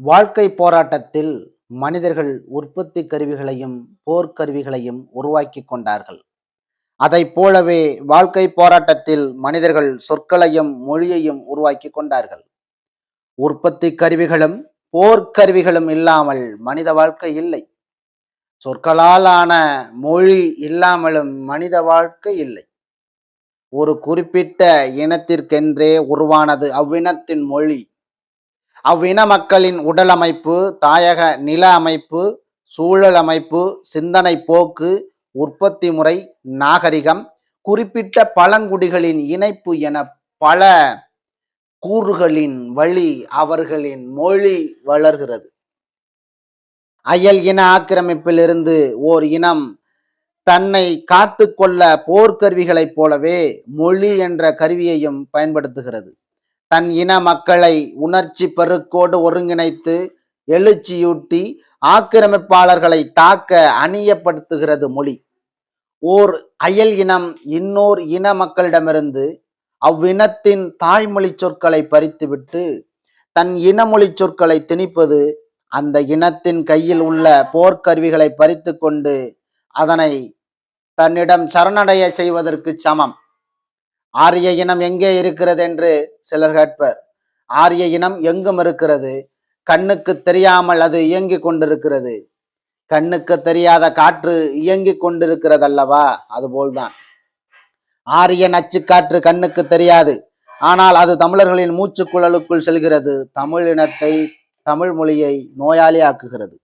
வாழ்க்கை போராட்டத்தில் மனிதர்கள் உற்பத்தி கருவிகளையும் போர்க்கருவிகளையும் உருவாக்கி கொண்டார்கள். அதைப் போலவே வாழ்க்கை போராட்டத்தில் மனிதர்கள் சொற்களையும் மொழியையும் உருவாக்கி கொண்டார்கள். உற்பத்தி கருவிகளும் போர்க்கருவிகளும் இல்லாமல் மனித வாழ்க்கை இல்லை. சொற்களால் ஆன மொழி இல்லாமலும் மனித வாழ்க்கை இல்லை. ஒரு குறிப்பிட்ட இனத்திற்கென்றே உருவானது அவ்வினத்தின் மொழி. அவ்வின மக்களின் உடல் அமைப்பு தாயக நில அமைப்பு சூழல் அமைப்பு சிந்தனை போக்கு உற்பத்தி முறை நாகரிகம் குறிப்பிட்ட பழங்குடிகளின் இணைப்பு என பல கூறுகளின் வழி அவர்களின் மொழி வளர்கிறது. அயல் இன ஆக்கிரமிப்பிலிருந்து ஓர் இனம் தன்னை காத்து கொள்ள போர்க்கருவிகளைப் போலவே மொழி என்ற கருவியையும் பயன்படுத்துகிறது. தன் இன மக்களை உணர்ச்சி பெருக்கோடு ஒருங்கிணைத்து எழுச்சியூட்டி ஆக்கிரமிப்பாளர்களை தாக்க அணியப்படுத்துகிறது மொழி. ஓர் அயல் இனம் இன்னோர் இன மக்களிடமிருந்து அவ்வினத்தின் தாய்மொழி சொற்களை பறித்துவிட்டு தன் இனமொழி சொற்களை திணிப்பது அந்த இனத்தின் கையில் உள்ள போர்க்கருவிகளை பறித்து கொண்டு அதனை தன்னிடம் சரணடைய செய்வதற்கு சமம். ஆரிய இனம் எங்கே இருக்கிறது என்று சிலர் கேட்பர். ஆரிய இனம் எங்கும் இருக்கிறது? கண்ணுக்கு தெரியாமல் அது இயங்கிக் கொண்டிருக்கிறது. கண்ணுக்கு தெரியாத காற்று இயங்கிக் கொண்டிருக்கிறது அல்லவா அதுபோல்தான் ஆரிய நச்சுக்காற்று கண்ணுக்கு தெரியாது. ஆனால் அது தமிழர்களின் மூச்சுக்குழலுக்குள் செல்கிறது. தமிழ் இனத்தை தமிழ் மொழியை நோயாளி ஆக்குகிறது